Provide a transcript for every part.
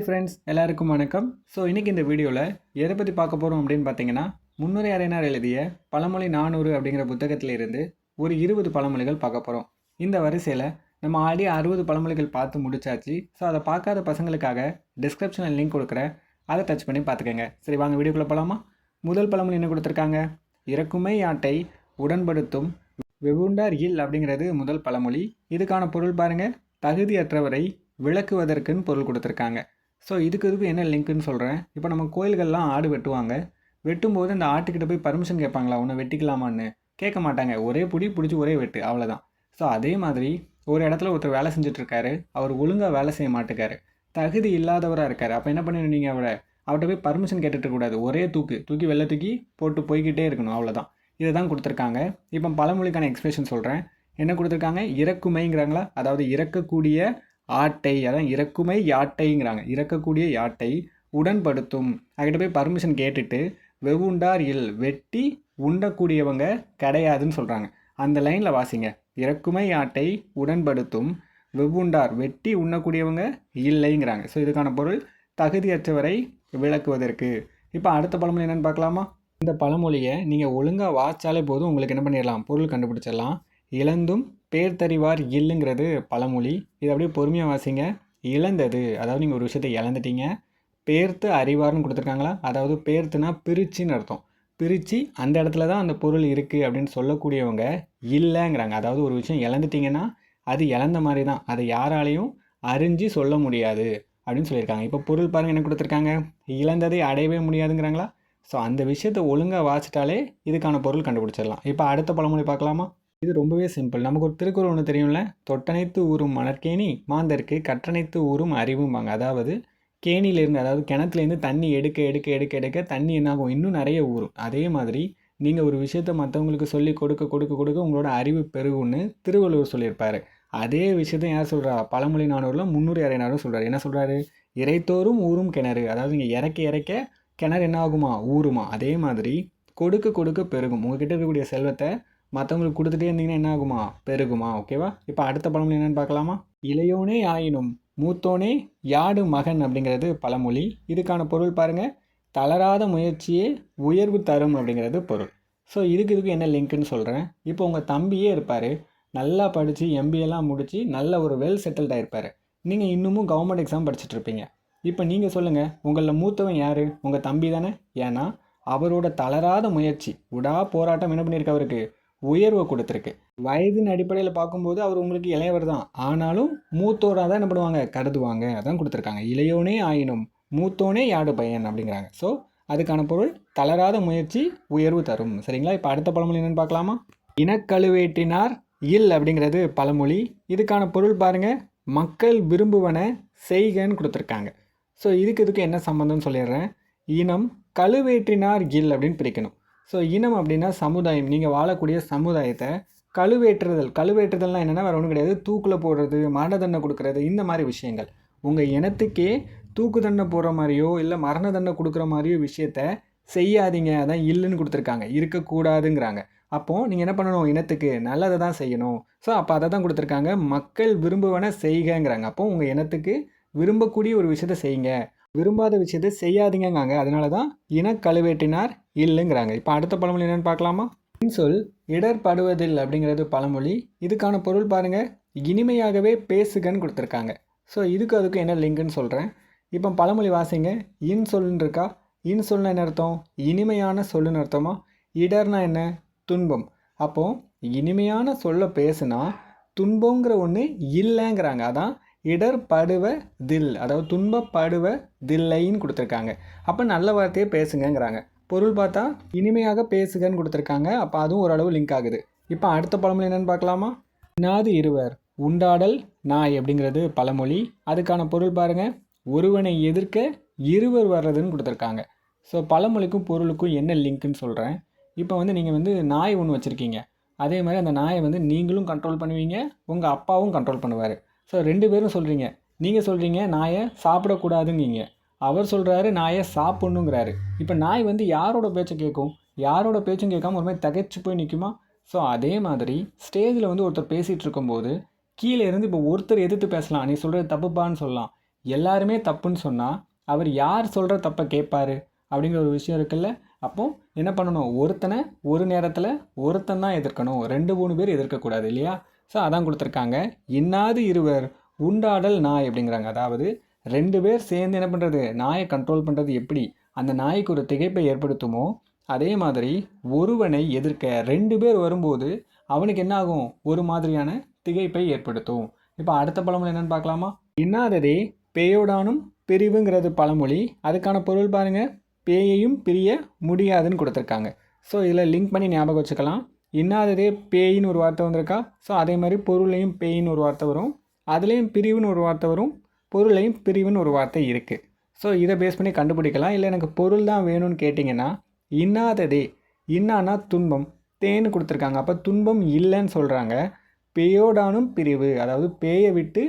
Hi friends எல்லாருக்கும் வணக்கம். So இன்றைக்கி இந்த வீடியோவில் எதை பற்றி பார்க்க போகிறோம் அப்படின்னு பார்த்தீங்கன்னா முன்னுரை அறையினர் எழுதிய பழமொழி நானூறு அப்படிங்கிற புத்தகத்தில் இருந்து ஒரு இருபது பழமொழிகள் பார்க்க போகிறோம் இந்த வரிசையில் நம்ம ஆல்ரெடி அறுபது பழமொழிகள் பார்த்து முடிச்சாச்சு. ஸோ அதை பார்க்காத பசங்களுக்காக டிஸ்கிரிப்ஷனில் லிங்க் கொடுக்குறேன். அதை டச் பண்ணி பார்த்துக்கோங்க. சரி வாங்க வீடியோக்குள்ளே போகலாமா முதல் பழமொழி என்ன கொடுத்துருக்காங்க? இறக்குமை ஆட்டை உடன்படுத்தும் வெகுண்டார் இல் அப்படிங்கிறது முதல் பழமொழி. இதுக்கான பொருள் பாருங்கள் தகுதியற்றவரை விளக்குவதற்குன்னு பொருள் கொடுத்துருக்காங்க. ஸோ இதுக்கு இதுக்கு என்ன லிங்க்குன்னு சொல்கிறேன் இப்போ நம்ம கோயில்கள்லாம் ஆடு வெட்டுவாங்க. வெட்டும்போது அந்த ஆட்டுக்கிட்ட போய் பர்மிஷன் கேட்பாங்களா? உன்னை வெட்டிக்கலாமான்னு? கேட்க மாட்டாங்க. ஒரே புடி பிடிச்சி ஒரே வெட்டு. அவ்வளோதான் ஸோ அதே மாதிரி ஒரு இடத்துல ஒருத்தர் வேலை செஞ்சுட்ருக்காரு. அவர் ஒழுங்காக வேலை செய்ய மாட்டேக்காரு. தகுதி இல்லாதவராக இருக்கார். அப்போ என்ன பண்ணணும் நீங்கள் அவரை? அவர்கிட்ட போய் பர்மிஷன் கேட்டுட்டு கூடாது ஒரே தூக்கு. தூக்கி வெளில தூக்கி போட்டு போய்கிட்டே இருக்கணும். அவ்வளோதான் இதை தான் கொடுத்துருக்காங்க. இப்போ பழமொழிக்கான எக்ஸ்பிரஷன் சொல்கிறேன் என்ன கொடுத்துருக்காங்க? இறக்குமைங்கிறாங்களா? அதாவது இறக்கக்கூடிய ஆட்டை அதான் இறக்குமை யாட்டைங்கிறாங்க. இறக்கக்கூடிய யாட்டை உடன்படுத்தும். அவகிட்ட போய் பர்மிஷன் கேட்டுட்டு வெவுண்டார் இல் வெட்டி உண்டக்கூடியவங்க கிடையாதுன்னு சொல்கிறாங்க அந்த லைனில் வாசிங்க. இறக்குமை ஆட்டை உடன்படுத்தும் வெவ்வுண்டார் வெட்டி உண்ணக்கூடியவங்க இல்லைங்கிறாங்க. ஸோ இதுக்கான பொருள் தகுதியற்றவரை விளக்குவதற்கு. இப்போ அடுத்த பழமொழி என்னென்னு பார்க்கலாமா? இந்த பழமொழியை நீங்கள் ஒழுங்காக வாச்சாலே போதும். உங்களுக்கு என்ன பண்ணிடலாம்? பொருள் கண்டுபிடிச்சிடலாம். இழந்தும் பேர் தறிவார் இல்லுங்கிறது பழமொழி. இது அப்படியே பொறுமையாக வாசிங்க. இழந்தது. அதாவது நீங்கள் ஒரு விஷயத்தை இழந்துட்டீங்க. பேர்த்து அறிவார்னு கொடுத்துருக்காங்களா? அதாவது பேர்த்துனா பிரிச்சின்னு அர்த்தம். பிரித்து அந்த இடத்துல தான் அந்த பொருள் இருக்குது அப்படின்னு சொல்லக்கூடியவங்க இல்லைங்கிறாங்க. அதாவது ஒரு விஷயம் இழந்துட்டிங்கன்னா அது இழந்த மாதிரி தான். அதை யாராலையும் அறிஞ்சு சொல்ல முடியாது அப்படின்னு சொல்லியிருக்காங்க. இப்போ பொருள் பாருங்கள் என்ன கொடுத்துருக்காங்க? இழந்ததை அடையவே முடியாதுங்கிறாங்களா? ஸோ அந்த விஷயத்தை ஒழுங்காக வாசிட்டாலே இதுக்கான பொருள் கண்டுபிடிச்சிடலாம். இப்போ அடுத்த பழமொழி பார்க்கலாமா? இது ரொம்பவே சிம்பிள். நமக்கு ஒரு திருக்குறள் ஒன்று தெரியும்ல? தொட்டனைத்து ஊறும் மலர்கேணி மாந்தருக்கு கற்றனைத்து ஊறும் அறிவும்பாங்க. அதாவது கேணியிலேருந்து அதாவது கிணத்துலேருந்து தண்ணி எடுக்க எடுக்க எடுக்க எடுக்க தண்ணி என்னாகும்? இன்னும் நிறைய ஊறும். அதே மாதிரி நீங்கள் ஒரு விஷயத்தை மற்றவங்களுக்கு சொல்லி கொடுக்க கொடுக்க கொடுக்க உங்களோட அறிவு பெருகும்னு திருவள்ளுவர் சொல்லியிருப்பார். அதே விஷயத்த யார் சொல்கிறா பழமொழி நானூரில் முந்நூறு நானூறு சொல்கிறார் என்ன சொல்கிறாரு இறைத்தோறும் ஊறும் கிணறு. அதாவது நீங்கள் இறக்க இறக்க கிணறு என்ன ஆகுமா ஊறுமா. அதே மாதிரி கொடுக்க கொடுக்க பெருகும். உங்ககிட்ட இருக்கக்கூடிய செல்வத்தை மற்றவங்களுக்கு கொடுத்துட்டே இருந்தீங்கன்னா என்ன ஆகுமா? பெருகுமா? ஓகேவா இப்போ அடுத்த பழமொழி என்னென்னு பார்க்கலாமா? இளையோனே ஆயினும் மூத்தோனே யாடு மகன் அப்படிங்கிறது பழமொழி. இதுக்கான பொருள் பாருங்கள் தளராத முயற்சியே உயர்வு தரும் அப்படிங்கிறது பொருள். ஸோ இதுக்கு இதுக்கு என்ன லிங்க்குன்னு சொல்கிறேன் இப்போ உங்கள் தம்பியே இருப்பார். நல்லா படித்து எம்பிஏலாம் முடித்து நல்ல ஒரு வெல் செட்டில்ட் ஆகிருப்பார் நீங்கள் இன்னமும் கவர்மெண்ட் எக்ஸாம் படிச்சுட்ருப்பீங்க இப்போ நீங்கள் சொல்லுங்கள் உங்களில் மூத்தவன் யார்? உங்கள் தம்பி தானே? ஏன்னா அவரோட தளராத முயற்சி விடா போராட்டம் என்ன பண்ணியிருக்கு அவருக்கு? உயர்வை கொடுத்துருக்கு. வயதின் அடிப்படையில் பார்க்கும்போது அவர் உங்களுக்கு இளையவர் தான். ஆனாலும் மூத்தோராக தான் என்ன பண்ணுவாங்க? கருதுவாங்க. அதான் கொடுத்துருக்காங்க. இளையோனே ஆயினும் மூத்தோனே யாடு பையன் அப்படிங்கிறாங்க. ஸோ அதுக்கான பொருள் தளராத முயற்சி உயர்வு தரும். சரிங்களா? இப்போ அடுத்த பழமொழி என்னென்னு பார்க்கலாமா? இனக்கழுவேற்றினார் இல் அப்படிங்கிறது பழமொழி. இதுக்கான பொருள் பாருங்கள் மக்கள் விரும்புவன செய்கன்னு கொடுத்துருக்காங்க. ஸோ இதுக்கு இதுக்கு என்ன சம்மந்தம்னு சொல்லிடுறேன். இனம் கழுவேற்றினார் இல் அப்படின்னு பிரிக்கணும். ஸோ இனம் அப்படின்னா சமுதாயம். நீங்கள் வாழக்கூடிய சமுதாயத்தை கழுவேற்றுதல். கழுவேற்றுதல்னால் என்னென்னா வேறு ஒன்றும் கிடையாது. தூக்கில் போடுறது மரண தண்டனை கொடுக்குறது இந்த மாதிரி விஷயங்கள். உங்கள் இனத்துக்கே தூக்கு தண்டனை போடுற மாதிரியோ இல்லை மரண தண்டனை கொடுக்குற மாதிரியோ விஷயத்த செய்யாதீங்க. அதான் இல்லைன்னு கொடுத்துருக்காங்க. இருக்கக்கூடாதுங்கிறாங்க. அப்போது நீங்கள் என்ன பண்ணணும்? இனத்துக்கு நல்லதை தான் செய்யணும். ஸோ அப்போ அதை தான் கொடுத்துருக்காங்க. மக்கள் விரும்புவன செய்கங்கிறாங்க. அப்போது உங்கள் இனத்துக்கு விரும்பக்கூடிய ஒரு விஷயத்த செய்யுங்க. விரும்பாத விஷயத்தை செய்யாதீங்கங்காங்க. அதனால தான் இனக்கழுவேட்டினார் இல்லைங்கிறாங்க. இப்போ அடுத்த பழமொழி என்னென்னு பார்க்கலாமா? சொல் இடர்படுவதில் அப்படிங்கிறது பழமொழி. இதுக்கான பொருள் பாருங்கள் இனிமையாகவே பேசுகன்னு கொடுத்துருக்காங்க. ஸோ இதுக்கு அதுக்கு என்ன லிங்க்குன்னு சொல்கிறேன் இப்போ பழமொழி வாசிங்க. இன் சொல்லுன்னு இருக்கா? இன் சொல்லுன்னு என்ன அர்த்தம்? இனிமையான சொல்லுன்னு அர்த்தமா? இடர்னா என்ன? துன்பம். அப்போது இனிமையான சொல்ல பேசுனா துன்பங்கிற ஒன்று இல்லைங்கிறாங்க. அதான் இடர்படுவதில் அதாவது துன்பப்படுவ தில்லைன்னு கொடுத்துருக்காங்க. அப்போ நல்ல வார்த்தையே பேசுங்கங்கிறாங்க. பொருள் பார்த்தா இனிமையாக பேசுகன்னு கொடுத்துருக்காங்க. அப்போ அதுவும் ஓரளவு லிங்க் ஆகுது. இப்போ அடுத்த பழமொழி என்னென்னு பார்க்கலாமா? இன்னாது இருவர் உண்டாடல் நாய் அப்படிங்கிறது பழமொழி. அதுக்கான பொருள் பாருங்கள் ஒருவனை எதிர்க்க இருவர் வர்றதுன்னு கொடுத்துருக்காங்க. ஸோ பழமொழிக்கும் பொருளுக்கும் என்ன லிங்க்குன்னு சொல்கிறேன் இப்போ வந்து நீங்கள் வந்து நாய் ஒன்று வச்சுருக்கீங்க. அதே மாதிரி அந்த நாயை வந்து நீங்களும் கண்ட்ரோல் பண்ணுவீங்க. உங்கள் அப்பாவும் கண்ட்ரோல் பண்ணுவார். ஸோ ரெண்டு பேரும் சொல்கிறீங்க நீங்கள் சொல்கிறீங்க நாயை சாப்பிடக்கூடாதுங்கிங்க. அவர் சொல்கிறாரு நாயை சாப்பிட்ணுங்கிறாரு. இப்போ நாய் வந்து யாரோட பேச்சை கேட்கும் யாரோட பேச்சும் கேட்காம ஒரு மாதிரி தகைச்சு போய் நிற்குமா ஸோ அதே மாதிரி ஸ்டேஜில் வந்து ஒருத்தர் பேசிகிட்டு இருக்கும்போது கீழே இருந்து இப்போ ஒருத்தர் எதிர்த்து பேசலாம். நீ சொல்கிறது தப்புப்பான்னு சொல்லலாம். எல்லாருமே தப்புன்னு சொன்னால் அவர் யார் சொல்கிற தப்பை கேட்பாரு? அப்படிங்கிற ஒரு விஷயம் இருக்குல்ல? அப்போ என்ன பண்ணணும்? ஒருத்தனை ஒரு நேரத்தில் ஒருத்தன் தான் எதிர்க்கணும். ரெண்டு மூணு பேர் எதிர்க்கக்கூடாது இல்லையா? ஸோ அதான் கொடுத்துருக்காங்க. இன்னாது இருவர் உண்டாடல் நாய் அப்படிங்கிறாங்க. அதாவது ரெண்டு பேர் சேர்ந்து என்ன பண்ணுறது நாயை கண்ட்ரோல் பண்ணுறது எப்படி? அந்த நாய்க்கு ஒரு திகைப்பை ஏற்படுத்துமோ அதே மாதிரி ஒருவனை எதிர்க்க ரெண்டு பேர் வரும்போது அவனுக்கு என்ன ஆகும் ஒரு மாதிரியான திகைப்பை ஏற்படுத்தும். இப்போ அடுத்த பழமொழி என்னென்னு பார்க்கலாமா? இன்னாததே பேயோடானும் பிரிவுங்கிறது பழமொழி. அதுக்கான பொருள் பாருங்கள் பேயையும் பிரிய முடியாதுன்னு கொடுத்துருக்காங்க. ஸோ இதில் லிங்க் பண்ணி ஞாபகம் வச்சுக்கலாம். இன்னாததே பேயின்னு ஒரு வார்த்தை வந்திருக்கா? ஸோ அதே மாதிரி பொருளையும் பேயின்னு ஒரு வார்த்தை வரும். அதுலேயும் பிரிவுன்னு ஒரு வார்த்தை வரும். பொருளையும் பிரிவுன்னு ஒரு வார்த்தை இருக்குது ஸோ இதை பேஸ் பண்ணி கண்டுபிடிக்கலாம். இல்லை எனக்கு பொருள் தான் வேணும்னு கேட்டிங்கன்னா இன்னாததே இன்னானா துன்பம் தேன்னு கொடுத்துருக்காங்க. அப்போ துன்பம் இல்லைன்னு சொல்கிறாங்க பேயோடானும் பிரிவு. அதாவது பேயை விட்டு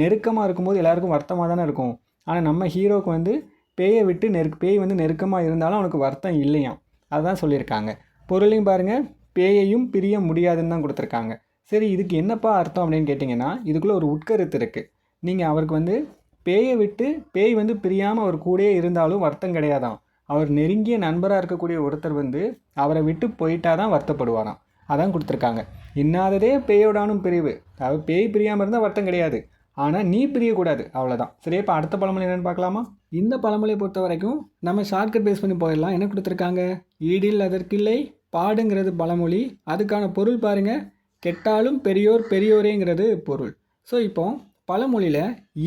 நெருக்கமாக இருக்கும்போது எல்லாருக்கும் வருத்தமாக தானே இருக்கும். ஆனால் நம்ம ஹீரோவுக்கு வந்து பேயை விட்டு நெருக் பேய் வந்து நெருக்கமாக இருந்தாலும் அவனுக்கு வருத்தம் இல்லையாம். அதுதான் சொல்லியிருக்காங்க. பொருளையும் பாருங்கள் பேயையும் பிரிய முடியாதுன்னு தான் கொடுத்துருக்காங்க. சரி இதுக்கு என்னப்பா அர்த்தம் அப்படின்னு கேட்டிங்கன்னா இதுக்குள்ளே ஒரு உட்கருத்து இருக்குது நீங்கள் அவருக்கு வந்து பேயை விட்டு பேய் வந்து பிரியாமல் அவர் கூடயே இருந்தாலும் வருத்தம் கிடையாதாம். அவர் நெருங்கிய நண்பராக இருக்கக்கூடிய ஒருத்தர் வந்து அவரை விட்டு போயிட்டா தான் வருத்தப்படுவாராம். அதான் கொடுத்துருக்காங்க. இன்னாததே பேயோடானும் பிரிவு. அதாவது பேய் பிரியாமல் இருந்தால் வருத்தம் கிடையாது. ஆனால் நீ பிரியக்கூடாது. அவ்வளோதான் சரி இப்போ அடுத்த பழமொழி என்னென்னு பார்க்கலாமா? இந்த பழமொழியை பொறுத்த வரைக்கும் நம்ம ஷார்ட்கட் பேஸ் பண்ணி போயிடலாம். என்ன கொடுத்துருக்காங்க? ஈடில் அதற்கில்லை பாடுங்கிறது பழமொழி. அதுக்கான பொருள் பாருங்க. கெட்டாலும் பெரியோர் பெரியோரேங்கிறது பொருள். ஸோ இப்போ பழமொழியில்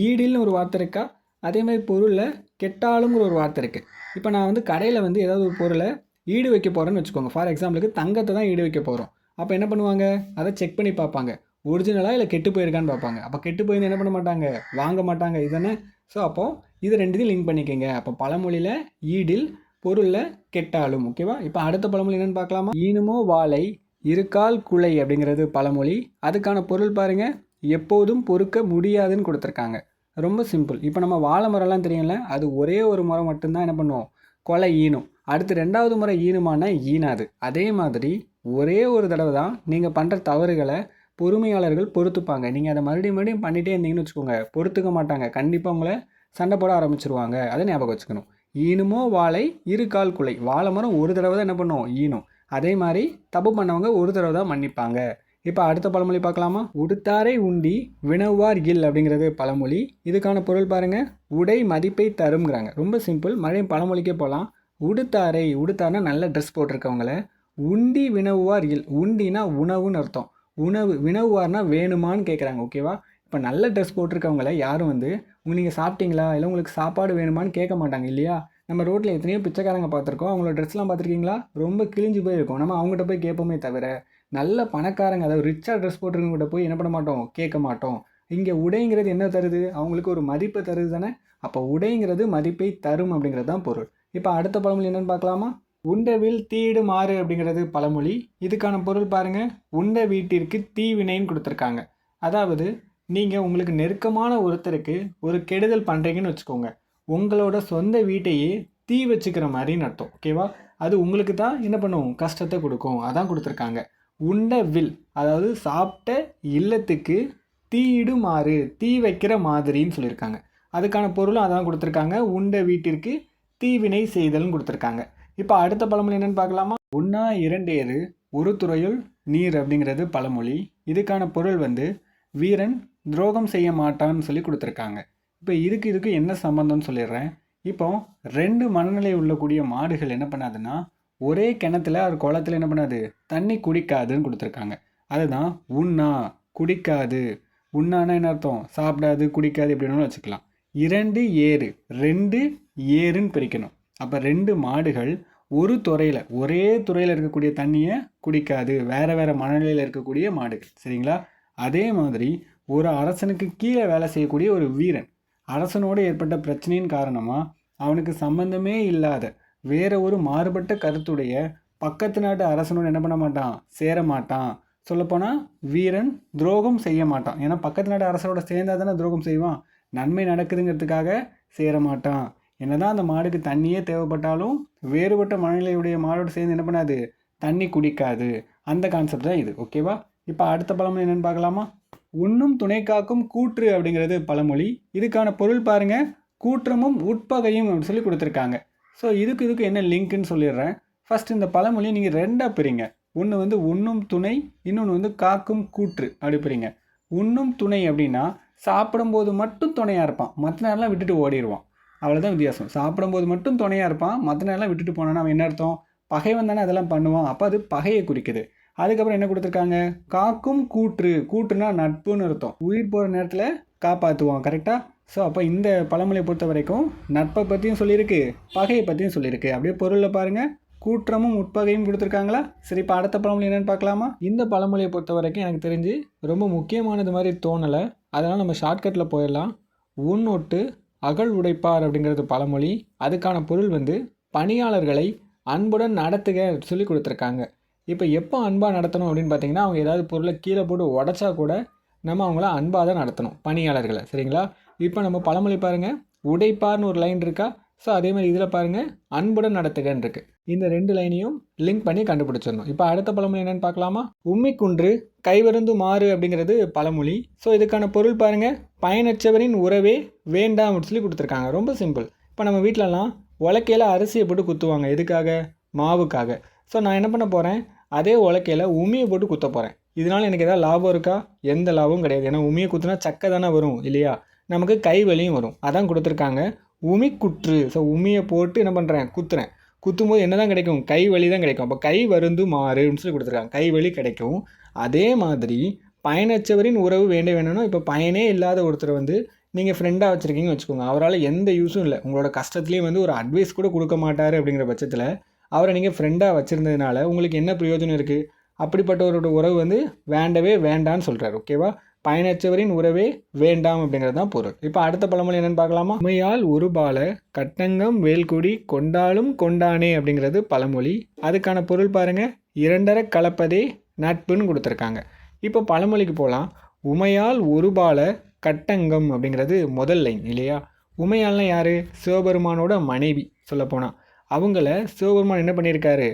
ஈடில்னு ஒரு வார்த்தை இருக்கா? அதே மாதிரி பொருளில் கெட்டாலுங்கிற ஒரு வார்த்தை இருக்குது இப்போ நான் வந்து கடையில் வந்து ஏதாவது ஒரு பொருளை ஈடு வைக்க போகிறேன்னு வச்சுக்கோங்க. ஃபார் எக்ஸாம்பிளுக்கு தங்கத்தை தான் ஈடு வைக்க போகிறோம் அப்போ என்ன பண்ணுவாங்க? அதை செக் பண்ணி பார்ப்பாங்க. ஒரிஜினலாக இல்லை கெட்டு போயிருக்கான்னு பார்ப்பாங்க. அப்போ கெட்டு போயிருந்து என்ன பண்ண மாட்டாங்க? வாங்க மாட்டாங்க. இதுதானே ஸோ அப்போது இது ரெண்டுத்தையும் லிங்க் பண்ணிக்கோங்க. அப்போ பழமொழியில் ஈடில் பொருளில் கெட்டாலும் ஓகேவா இப்போ அடுத்த பழமொழி என்னென்னு பார்க்கலாமா? ஈனுமோ வாழை இருக்கால் குலை அப்படிங்கிறது பழமொழி. அதுக்கான பொருள் பாருங்கள் எப்போதும் பொறுக்க முடியாதுன்னு கொடுத்துருக்காங்க. ரொம்ப சிம்பிள் இப்போ நம்ம வாழை மரம்லாம் தெரியும்ல அது ஒரே ஒரு மரம் மட்டும்தான் என்ன பண்ணுவோம் கொலை ஈனும். அடுத்து ரெண்டாவது முறை ஈனுமானா ஈனாது. அதே மாதிரி ஒரே ஒரு தடவை தான் நீங்கள் பண்ணுற தவறுகளை பொறுமையாளர்கள் பொறுத்துப்பாங்க. நீங்கள் அதை மறுபடியும் மறுபடியும் பண்ணிகிட்டே இருந்தீங்கன்னு வச்சுக்கோங்க. பொறுத்துக்க மாட்டாங்க. கண்டிப்பாக உங்களை சண்டை போட ஆரம்பிச்சிருவாங்க. அதை ஞாபகம் வச்சுக்கணும். ஈனுமோ வாழை இரு கால் குலை. வாழை மரம் ஒரு தடவை தான் என்ன பண்ணுவோம் ஈனும். அதே மாதிரி தப்பு பண்ணவங்க ஒரு தடவை தான் மன்னிப்பாங்க. இப்போ அடுத்த பழமொழி பார்க்கலாமா? உடுத்தாரை உண்டி வினவார் இல் அப்படிங்கிறது பழமொழி. இதுக்கான பொருள் பாருங்கள் உடை மதிப்பை தருங்கிறாங்க ரொம்ப சிம்பிள். மழை பழமொழிக்கே போகலாம் உடுத்தாரை உடுத்தாருன்னா நல்ல ட்ரெஸ் போட்டிருக்கவங்கள. உண்டி வினவுவார் இல். உண்டினா உணவுன்னு அர்த்தம். உணவு வினவுவார்னா வேணுமான்னு கேட்குறாங்க ஓகேவா? இப்போ நல்ல ட்ரெஸ் போட்டிருக்கவங்கள யாரும் வந்து நீங்கள் சாப்பிட்டீங்களா? இல்லை உங்களுக்கு சாப்பாடு வேணுமான்னு கேட்க மாட்டாங்க இல்லையா? நம்ம ரோட்டில் எத்தனையோ பிச்சைக்காரங்க பார்த்துருக்கோம். அவங்களோட ட்ரெஸ்லாம் பார்த்துருக்கீங்களா? ரொம்ப கிழிஞ்சு போயிருக்கும். நம்ம அவங்ககிட்ட போய் கேட்போமே தவிர நல்ல பணக்காரங்க அதாவது ரிச்சாக ட்ரெஸ் போட்டிருக்கவங்ககிட்ட போய் என்ன பண்ண மாட்டோம்? கேட்க மாட்டோம். இங்கே உடைங்கிறது என்ன தருது? அவங்களுக்கு ஒரு மதிப்பை தருது தானே? அப்போ உடைங்கிறது மதிப்பை தரும் அப்படிங்கிறது தான் பொருள். இப்போ அடுத்த பழமொழி என்னென்னு பார்க்கலாமா? உண்டவில் தீடு மாறு அப்படிங்கிறது பழமொழி. இதுக்கான பொருள் பாருங்கள் உண்ட வீட்டிற்கு தீவினைன்னு கொடுத்துருக்காங்க. அதாவது நீங்கள் உங்களுக்கு நெருக்கமான ஒருத்தருக்கு ஒரு கெடுதல் பண்ணுறீங்கன்னு வச்சுக்கோங்க. உங்களோட சொந்த வீட்டையே தீ வச்சுக்கிற மாதிரின்னு அர்த்தம். ஓகேவா அது உங்களுக்கு தான் என்ன பண்ணும்? கஷ்டத்தை கொடுக்கும். அதான் கொடுத்துருக்காங்க. உண்ட வில் அதாவது சாப்பிட்ட இல்லத்துக்கு தீயிடுமாறு தீ வைக்கிற மாதிரின்னு சொல்லியிருக்காங்க. அதுக்கான பொருளும் அதான் கொடுத்துருக்காங்க. உண்ட வீட்டிற்கு தீவினை செய்தல்னு கொடுத்துருக்காங்க. இப்போ அடுத்த பழமொழி என்னென்னு பார்க்கலாமா? உண்ணா இரண்டேறு ஒரு துறையுள் நீர் அப்படிங்கிறது பழமொழி. இதுக்கான பொருள் வந்து வீரன் துரோகம் செய்ய மாட்டான்னு சொல்லி கொடுத்துருக்காங்க. இப்போ இதுக்கு இதுக்கு என்ன சம்மந்தம்னு சொல்லிடுறேன். இப்போ ரெண்டு மனநிலை உள்ளக்கூடிய மாடுகள் என்ன பண்ணாதுன்னா ஒரே கிணத்துல ஒரு குளத்துல என்ன பண்ணாது தண்ணி குடிக்காதுன்னு கொடுத்துருக்காங்க. அதுதான் உண்ணா குடிக்காது. உண்ணானா என்ன அர்த்தம்? சாப்பிடாது குடிக்காது எப்படின்னு வச்சுக்கலாம். இரண்டு ஏறு ரெண்டு ஏறுன்னு பிரிக்கணும். அப்போ ரெண்டு மாடுகள் ஒரு துறையில் ஒரே துறையில் இருக்கக்கூடிய தண்ணியை குடிக்காது. வேறு வேறு மனநிலையில் இருக்கக்கூடிய மாடுகள். சரிங்களா? அதே மாதிரி ஒரு அரசனுக்கு கீழே வேலை செய்யக்கூடிய ஒரு வீரன். அரசனோடு ஏற்பட்ட பிரச்சனையின் காரணமாக அவனுக்கு சம்பந்தமே இல்லாத வேற ஒரு மாறுபட்ட கருத்துடைய பக்கத்து நாட்டு அரசனோடு என்ன பண்ண மாட்டான்? சேர மாட்டான். சொல்லப்போனால் வீரன் துரோகம் செய்ய மாட்டான். ஏன்னா பக்கத்து நாட்டு அரசனோட சேர்ந்தா தானே துரோகம் செய்வான். நன்மை நடக்குதுங்கிறதுக்காக சேர மாட்டான். என்னதான் அந்த மாடுக்கு தண்ணியே தேவைப்பட்டாலும் வேறுபட்ட மனநிலையுடைய மாடோடு சேர்ந்து என்ன பண்ணாது? தண்ணி குடிக்காது. அந்த கான்செப்ட் தான் இது. ஓகேவா இப்போ அடுத்த பழமொழி என்னென்னு பார்க்கலாமா? உண்ணும் துணை காக்கும் கூற்று அப்படிங்கிறது பழமொழி. இதுக்கான பொருள் பாருங்கள் கூற்றமும் உட்பகையும் அப்படின்னு சொல்லி கொடுத்துருக்காங்க. ஸோ இதுக்கு இதுக்கு என்ன லிங்க்னு சொல்லிடுறேன். ஃபஸ்ட் இந்த பழமொழியை நீங்கள் ரெண்டாக பிரிங்க. ஒன்று வந்து உண்ணும் துணை இன்னொன்று வந்து காக்கும் கூற்று அப்படி பிரிங்க. உண்ணும் துணை அப்படின்னா சாப்பிடும்போது மட்டும் துணையாக இருப்பான். மற்ற நேரம்லாம் விட்டுட்டு ஓடிடுவான் அவ்வளோதான் வித்தியாசம். சாப்பிடும்போது மட்டும் துணையாக இருப்பான். மற்ற நேரம்லாம் விட்டுட்டு போனான்னா அவன் என்ன அர்த்தம்? பகைவன் தானே அதெல்லாம் பண்ணுவான். அப்போ அது பகையை குறிக்குது. அதுக்கப்புறம் என்ன கொடுத்துருக்காங்க? காக்கும் கூற்று. கூற்றுனா நட்புன்னு அர்த்தம். உயிர் போகிற நேரத்தில் காப்பாற்றுவோம் கரெக்டாக ஸோ அப்போ இந்த பழமொழியை பொறுத்த வரைக்கும் நட்பை பற்றியும் சொல்லியிருக்கு பகையை பற்றியும் சொல்லியிருக்கு. அப்படியே பொருளில் பாருங்கள் கூற்றமும் உட்பகையும் கொடுத்துருக்காங்களா? சரி இப்போ அடுத்த பழமொழி என்னென்னு பார்க்கலாமா? இந்த பழமொழியை பொறுத்த வரைக்கும் எனக்கு தெரிஞ்சு ரொம்ப முக்கியமானது மாதிரி தோணலை. அதனால் நம்ம ஷார்ட்கட்டில் போயிடலாம். உன்னொட்டு அகழ் உடைப்பார் அப்படிங்கிறது பழமொழி. அதுக்கான பொருள் வந்து பணியாளர்களை அன்புடன் நடத்துக சொல்லி கொடுத்துருக்காங்க. இப்போ எப்போ அன்பாக நடத்தணும் அப்படின்னு பார்த்தீங்கன்னா அவங்க ஏதாவது பொருளை கீழே போட்டு உடச்சா கூட நம்ம அவங்கள அன்பாக தான் நடத்தணும் பணியாளர்களை. சரிங்களா? இப்போ நம்ம பழமொழி பாருங்கள் உடைப்பார்னு ஒரு லைன் இருக்கா? ஸோ அதே மாதிரி இதில் பாருங்கள் அன்புடன் நடத்துகன்னு இருக்கு. இந்த ரெண்டு லைனையும் லிங்க் பண்ணி கண்டுபிடிச்சிடணும். இப்போ அடுத்த பழமொழி என்னென்னு பார்க்கலாமா உண்மைக்குன்று கைவருந்து மாறு அப்படிங்கிறது பழமொழி. ஸோ இதுக்கான பொருள் பாருங்கள் பயனற்றவரின் உறவே வேண்டாம் அப்படின்னு சொல்லி கொடுத்துருக்காங்க. ரொம்ப சிம்பிள் இப்போ நம்ம வீட்டிலலாம் உலக்கையில் அரிசியை போட்டு குத்துவாங்க. எதுக்காக? மாவுக்காக. ஸோ நான் என்ன பண்ண போகிறேன் அதே உலக்கையில் உமியை போட்டு குத்த போகிறேன் இதனால் எனக்கு எதாவது லாபம் இருக்கா? எந்த லாபமும் கிடையாது. ஏன்னா உமியை குத்துனா சக்கை தானே வரும் இல்லையா? நமக்கு கை வலியும் வரும். அதான் கொடுத்துருக்காங்க. உமி குற்று. ஸோ உமியை போட்டு என்ன பண்ணுறேன் குத்துறேன். குத்தும்போது என்ன தான் கிடைக்கும்? கை வலி தான் கிடைக்கும். அப்போ கை வருந்து மாறுன்னு சொல்லி கொடுத்துருக்காங்க. கை வலி கிடைக்கும். அதே மாதிரி பயனற்றவரின் உறவு வேண்ட வேணும்னா இப்போ பயனே இல்லாத ஒருத்தர் வந்து நீங்கள் ஃப்ரெண்டாக வச்சுருக்கீங்கன்னு வச்சுக்கோங்க. அவரால் எந்த யூஸும் இல்லை. உங்களோட கஷ்டத்துலேயும் வந்து ஒரு அட்வைஸ் கூட கொடுக்க மாட்டார் அப்படிங்கிற பட்சத்தில் அவரை நீங்கள் ஃப்ரெண்டாக வச்சுருந்ததுனால உங்களுக்கு என்ன பிரயோஜனம் இருக்குது அப்படிப்பட்டவரோட உறவு வந்து வேண்டவே வேண்டான்னு சொல்கிறார் ஓகேவா பயனற்றவரின் உறவே வேண்டாம் அப்படிங்கிறது தான் பொருள். இப்போ அடுத்த பழமொழி என்னென்னு பார்க்கலாமா? உமையால் உருபால கட்டங்கம் வேல்குடி கொண்டாலும் கொண்டானே அப்படிங்கிறது பழமொழி. அதுக்கான பொருள் பாருங்கள் இரண்டரை கலப்பதே நட்புன்னு கொடுத்துருக்காங்க. இப்போ பழமொழிக்கு போகலாம் உமையால் ஒருபால கட்டங்கம் அப்படிங்கிறது முதல் லைன் இல்லையா? உமையால்னா யார்? சிவபெருமானோட மனைவி சொல்லப்போனால் அவங்கள சிவபெருமான் என்ன பண்ணியிருக்காரு?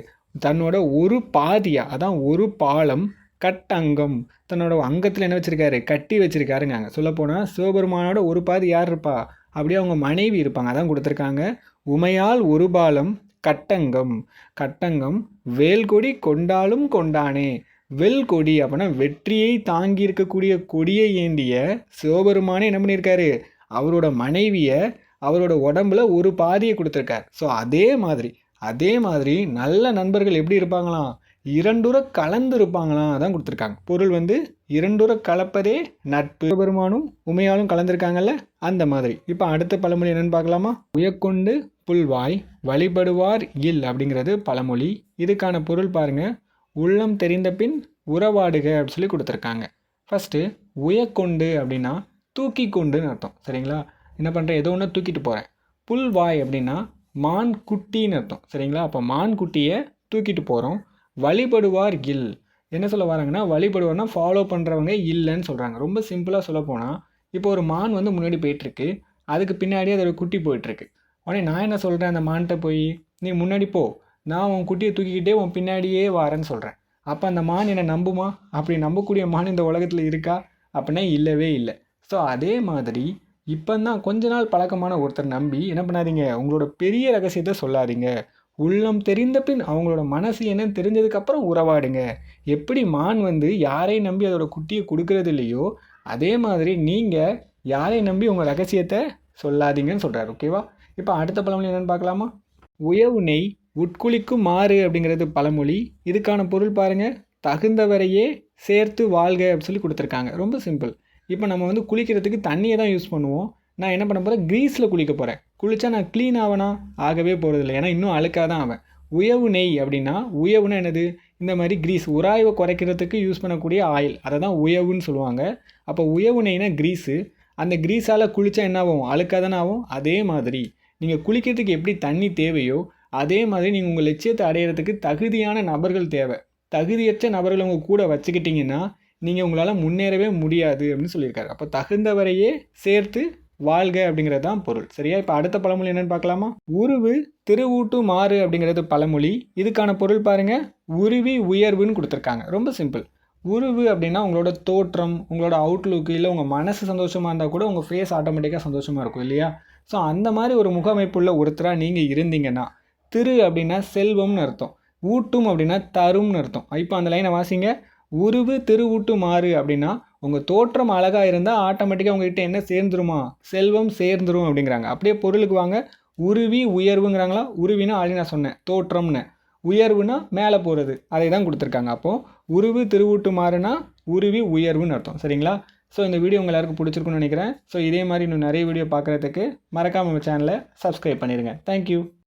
தன்னோட ஒரு பாதியாக அதான் ஒரு பாலம் கட்டங்கம் தன்னோட அங்கத்தில் என்ன வச்சுருக்காரு? கட்டி வச்சுருக்காருங்க சொல்லப்போனால் சிவபெருமானோட ஒரு பாதி யார் இருப்பா? அப்படியே அவங்க மனைவி இருப்பாங்க. அதான் கொடுத்துருக்காங்க. உமையால் ஒரு பாலம் கட்டங்கம். கட்டங்கம் வேல்கொடி கொண்டாலும் கொண்டானே. வெல் கொடி அப்படின்னா வெற்றியை தாங்கி இருக்கக்கூடிய கொடியை ஏந்திய சிவபெருமானே என்ன பண்ணியிருக்காரு? அவரோட மனைவியை அவரோட உடம்புல ஒரு பாதியை கொடுத்துருக்கார். ஸோ அதே மாதிரி அதே மாதிரி நல்ல நண்பர்கள் எப்படி இருப்பாங்களாம்? இரண்டுற கலந்து இருப்பாங்களாம் அதான் கொடுத்துருக்காங்க. பொருள் வந்து இரண்டுற கலப்பதே நட்பு. பெருமானும் உமையாலும் கலந்துருக்காங்கல்ல? அந்த மாதிரி. இப்போ அடுத்த பழமொழி என்னன்னு பார்க்கலாமா? உயக்கொண்டு புல்வாய் வழிபடுவார் இல் அப்படிங்கிறது பழமொழி. இதுக்கான பொருள் பாருங்கள் உள்ளம் தெரிந்த பின் உறவாடுக அப்படின்னு சொல்லி கொடுத்துருக்காங்க. ஃபஸ்ட்டு உயக்கொண்டு அப்படின்னா தூக்கி கொண்டுன்னு அர்த்தம். சரிங்களா? என்ன பண்ணுறேன் ஏதோ ஒன்று தூக்கிட்டு போகிறேன் புல்வாய் அப்படின்னா மான் குட்டின்னு அர்த்தம். சரிங்களா? அப்போ மான் குட்டியை தூக்கிட்டு போகிறோம் வழிபடுவார் கில் என்ன சொல்ல வராங்கன்னா வழிபடுவார்னா ஃபாலோ பண்ணுறவங்க இல்லைன்னு சொல்கிறாங்க ரொம்ப சிம்பிளாக சொல்ல போனால் இப்போ ஒரு மான் வந்து முன்னாடி போயிட்டுருக்கு. அதுக்கு பின்னாடி அதோட குட்டி போயிட்டுருக்கு. உடனே நான் என்ன சொல்கிறேன் அந்த மான்கிட்ட போய்? நீ முன்னாடி போ. நான் உன் குட்டியை தூக்கிக்கிட்டே உன் பின்னாடியே வரேன்னு சொல்கிறேன் அப்போ அந்த மான் என்னை நம்புமா? அப்படி நம்பக்கூடிய மான் இந்த உலகத்தில் இருக்கா? அப்படின்னா இல்லவே இல்லை. ஸோ அதே மாதிரி இப்போ தான் கொஞ்ச நாள் பழக்கமான ஒருத்தர் நம்பி என்ன பண்ணாதீங்க? உங்களோட பெரிய ரகசியத்தை சொல்லாதீங்க. உள்ளம் தெரிந்த பின் அவங்களோட மனசு என்னன்னு தெரிஞ்சதுக்கப்புறம் உறவாடுங்க. எப்படி மான் வந்து யாரை நம்பி அதோட குட்டியை கொடுக்கறது இல்லையோ அதே மாதிரி நீங்கள் யாரை நம்பி உங்கள் ரகசியத்தை சொல்லாதீங்கன்னு சொல்கிறார் ஓகேவா இப்போ அடுத்த பழமொழி என்னென்னு பார்க்கலாமா? உயவு நெய் உட்குளிக்கும் மாறு அப்படிங்கிறது பழமொழி. இதுக்கான பொருள் பாருங்கள் தகுந்தவரையே சேர்த்து வாழ்க அப்படின்னு சொல்லி கொடுத்துருக்காங்க. ரொம்ப சிம்பிள் இப்போ நம்ம வந்து குளிக்கிறதுக்கு தண்ணியை தான் யூஸ் பண்ணுவோம். நான் என்ன பண்ண போகிறேன் க்ரீஸில் குளிக்க போகிறேன் குளித்தா நான் க்ளீன் ஆவனா? ஆகவே போகிறதில்ல ஏன்னா இன்னும் அழுக்காக தான் ஆவேன். உயவு நெய் அப்படின்னா உயவுனா என்னது? இந்த மாதிரி க்ரீஸ். உராய்வை குறைக்கிறதுக்கு யூஸ் பண்ணக்கூடிய ஆயில் அதை தான் உயவுன்னு சொல்லுவாங்க. அப்போ உயவு நெய்னா க்ரீஸு. அந்த க்ரீஸால் குளித்தா என்ன ஆகும்? அழுக்காக தானே ஆகும்? அதே மாதிரி. நீங்கள் குளிக்கிறதுக்கு எப்படி தண்ணி தேவையோ அதே மாதிரி நீங்கள் உங்கள் லட்சியத்தை அடையிறதுக்கு தகுதியான நபர்கள் தேவை. தகுதியற்ற நபர்களை உங்கள் கூட வச்சுக்கிட்டிங்கன்னா நீங்கள் உங்களால் முன்னேறவே முடியாது அப்படின்னு சொல்லியிருக்காரு. அப்போ தகுந்தவரையே சேர்த்து வாழ்க அப்படிங்கிறது தான் பொருள். சரியா? இப்போ அடுத்த பழமொழி என்னன்னு பார்க்கலாமா? உருவு திருவூட்டு மாறு அப்படிங்கிறது பழமொழி. இதுக்கான பொருள் பாருங்கள் உருவி உயர்வுன்னு கொடுத்துருக்காங்க. ரொம்ப சிம்பிள் உருவு அப்படின்னா உங்களோட தோற்றம் உங்களோட அவுட்லுக்கு இல்லை உங்கள் மனசு சந்தோஷமாக இருந்தால் கூட உங்கள் ஃபேஸ் ஆட்டோமேட்டிக்காக சந்தோஷமாக இருக்கும் இல்லையா? ஸோ அந்த மாதிரி ஒரு முகமைப்புள்ள ஒருத்தராக நீங்கள் இருந்தீங்கன்னா திரு அப்படின்னா செல்வம்னு அர்த்தம். ஊட்டும் அப்படின்னா தரும்னு அர்த்தம். இப்போ அந்த லைனை வாசிங்க. உருவு திருவூட்டு மாறு அப்படின்னா உங்கள் தோற்றம் அழகாக இருந்தால் ஆட்டோமேட்டிக்காக உங்ககிட்ட என்ன சேர்ந்துருமா? செல்வம் சேர்ந்துரும் அப்படிங்கிறாங்க. அப்படியே பொருளுக்கு வாங்க. உருவி உயர்வுங்கிறாங்களா? உருவினா ஆல்ரெடி நான் சொன்னேன். தோற்றம்னு. உயர்வுனா மேலே போகிறது அதை தான் கொடுத்துருக்காங்க. அப்போது உருவு திருவூட்டு மாறுனா உருவி உயர்வுன்னு அர்த்தம். சரிங்களா? ஸோ இந்த வீடியோ உங்கள் எல்லாருக்கும் பிடிச்சிருக்குன்னு நினைக்கிறேன். ஸோ இதே மாதிரி இன்னும் நிறைய வீடியோ பார்க்குறதுக்கு மறக்காமல் நம்ம சேனலை சப்ஸ்கிரைப் பண்ணிடுங்க தேங்க்யூ